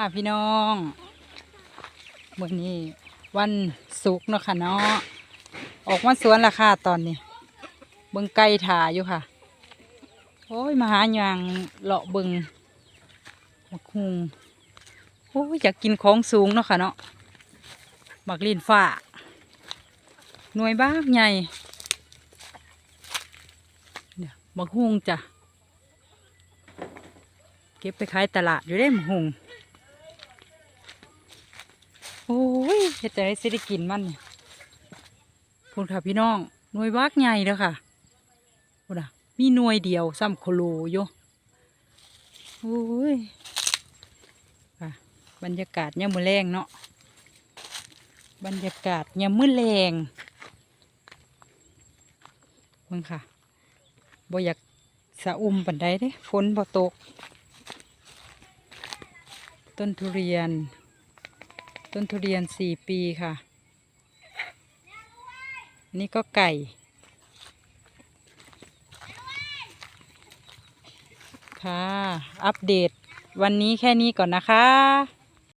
ค่ะพี่น้องมื่อนี้วันศุกร์เนาะค่ะเนาะออกมาสวนละค่ะตอนนี้ เบิงไก่ถ่าอยู่ค่ะ โอ้ยมาหาหยางเลาะเบิงมักฮุงโอ้ยอยากกินของสูงเนาะค่ะเนาะมักลินฟ้าหน่วยบ้ากใหญ่เดี๋ยวมักฮุงจ้ะเก็บไปขายตลาดอยู่ได้หมหงโอ้ย เฮ็ดแต่ได้สิได้กินมันเนี่ยพูดค่ะพี่น้องหน่วยวักใหญ่แล้วค่ะพูดอะมีหน่วยเดียวซ้ำโคโลอยู่โอ้ยค่ะบรรยากาศเนี่ยมือแรงเนาะบรรยากาศเนี่ยมมือแรงมึงค่ะบ่อยากสะอุ่มปันใดเด้ฝนบ่ตก ต้นทุเรียน ต้นทุเรียนสี่ปีค่ะ นี่ก็ไก่ ค่ะ อัปเดตวันนี้แค่นี้ก่อนนะคะ